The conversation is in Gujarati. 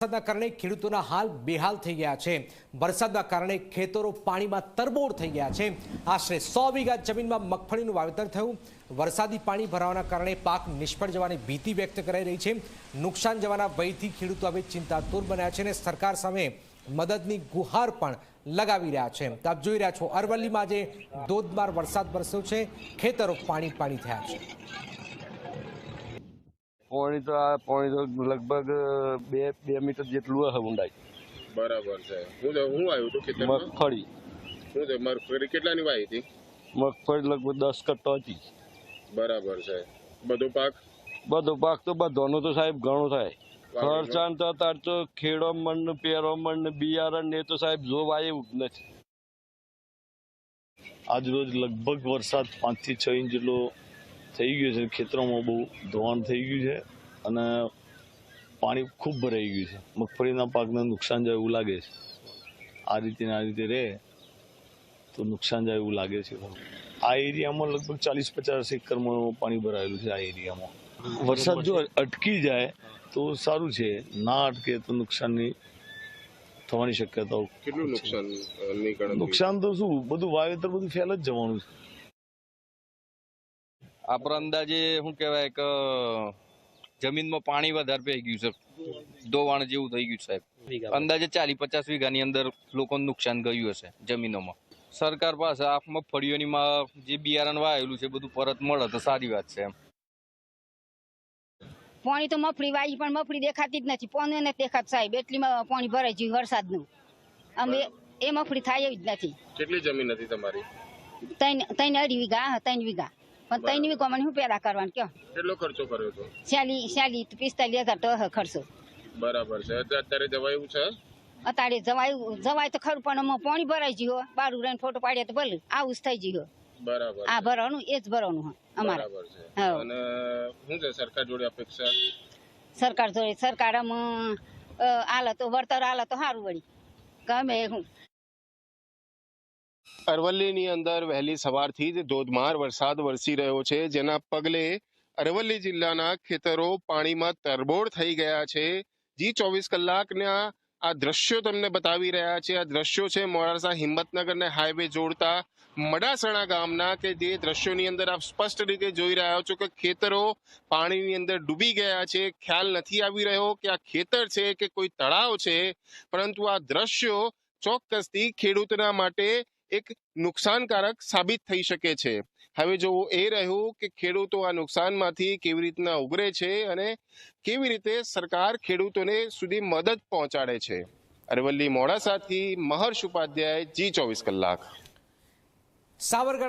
વરસાદના કારણે ખેડૂતોના હાલ બેહાલ થઈ ગયા છે. વરસાદના કારણે ખેતરો પાણીમાં તરબોળ થઈ ગયા છે. આશરે સો વીઘા જમીનમાં મગફળીનું વાવેતર થયું. વરસાદી પાણી ભરાવાના કારણે પાક નિષ્ફળ જવાની ભીતિ વ્યક્ત કરાઈ રહી છે. નુકસાન જવાના ભયથી ખેડૂતો હવે ચિંતાતુર બન્યા છે અને સરકાર સામે મદદની ગુહાર પણ લગાવી રહ્યા છે. તો આપ જોઈ રહ્યા છો અરવલ્લીમાં આજે ધોધમાર વરસાદ વરસ્યો છે. ખેતરો પાણી પાણી થયા છે. પાણી તો આ પોણી તો લગભગ બે બે મીટર જેટલું હશે ઊંડાઈ. બરાબર છે. હું તો હું આવ્યું તો ખેતરમાં? મગફળી. શું છે મગફળી કેટલાની વાઈ હતી? મગફળી લગભગ દસ કટ્ટો હતી. બરાબર છે. બધો પાક? બધો પાક તો બધોનો તો સાહેબ ઘણો થાય. ખર્ચાન તો તાર તો ખેડો મણ પેરો મણ બિયારણ ને એ તો સાહેબ જોવા એવું નથી. આજ રોજ લગભગ વરસાદ પાંચથી છ ઇંચ જેટલો થઈ ગયું છે. ખેતરોમાં બહુ ધોવાણ થઈ ગયું છે અને પાણી ખૂબ ભરાઈ ગયું છે. મગફળીના પાકને નુકસાન જાય એવું લાગે છે. આ રીતે આ રીતે રહે તો નુકસાન જાય એવું લાગે છે. આ એરિયામાં લગભગ ચાલીસ પચાસ એકરમાં પાણી ભરાયેલું છે આ એરિયામાં. વરસાદ જો અટકી જાય તો સારું છે. ના અટકે તો નુકસાનની થવાની શક્યતાઓ કેટલું નુકસાન નુકસાન તો શું? બધું વાવેતર બધું ફેલ જ જવાનું છે. આપણે અંદાજે શું કહેવાય કે જમીનમાં પાણી વધારે પઈ ગયું છે. ધોવાણ જેવું થઈ ગયું સાહેબ. અંદાજે ચાલી પચાસ વીઘાની અંદર લોકોને નુકસાન ગયું હશે જમીનોમાં. સરકાર પાસે આ મગફળીઓની જે બિયારણ વાયેલું છે બધું પરત મળે તો સારી વાત છે એમ. પાણી તો મફળી વાય પણ મફળી દેખાતી જ નથી. પાણી નથી દેખાતું સાહેબ. એટલીમાં પાણી ભરાઈ ગયું વરસાદનું. અમે એ મફળી થાય એવી જ નથી. કેટલી જમીન હતી તમારી? ત્રણ ત્રણ અઢી વીઘા ત્રણ વીઘા. પણ ત્રણ વીઘામાં હું પેદા કરવાનું કયો? કેટલો ખર્ચો કર્યો તો? ચાલી ચાલી પિસ્તાલીસ હજાર તો ખર્ચો. બરાબર છે. અત્યારે જવાયું છે? અત્યારે જવાય જવાય તો ખરું પણ પાણી ભરાઈ ગયું બારું રહીને ફોટો પાડ્યા તો ભલે આવું જ થઈ ગયું બરાબર આ. ભરવાનું એ જ ભરવાનું હા અમારે. બરાબર છે. અને શું છે સરકાર જોડે અપેક્ષા? સરકાર જોડે સરકાર આમ આલે તો વળતર આલે તો સારું વળી. ગમે હું. અરવલ્લીની અંદર વહેલી સવારથી જ ધોધમાર વરસાદ વરસી રહ્યો છે, જેના પગલે અરવલ્લી જિલ્લાના ખેતરો પાણીમાં તરબોળ થઈ ગયા છે. જી ચોવીસ કલાકના આ દ્રશ્યો તમને બતાવી રહ્યા છે. આ દ્રશ્યો છે મોડાસા હિંમતનગરને હાઈવે જોડતા મડાસણા ગામના કે જે દ્રશ્યોની અંદર આપ સ્પષ્ટ રીતે જોઈ રહ્યા છો કે ખેતરો પાણીની અંદર ડૂબી ગયા છે. ખ્યાલ નથી આવી રહ્યો કે આ ખેતર છે કે કોઈ તળાવ છે, પરંતુ આ દ્રશ્યો ચોક્કસથી ખેડૂતના માટે એક નુકસાનકારક સાબિત થઈ શકે છે. હવે જોવું, એ રહ્યું કે ખેડૂતો આ નુકસાનમાંથી કેવી રીતના ઉગરે છે અને કેવી રીતે સરકાર ખેડૂતોને સુધી મદદ પહોંચાડે છે. અરવલ્લી મોડાસાથી મહર્ષ ઉપાધ્યાય જી ચોવીસ કલાક. સાવરગઢ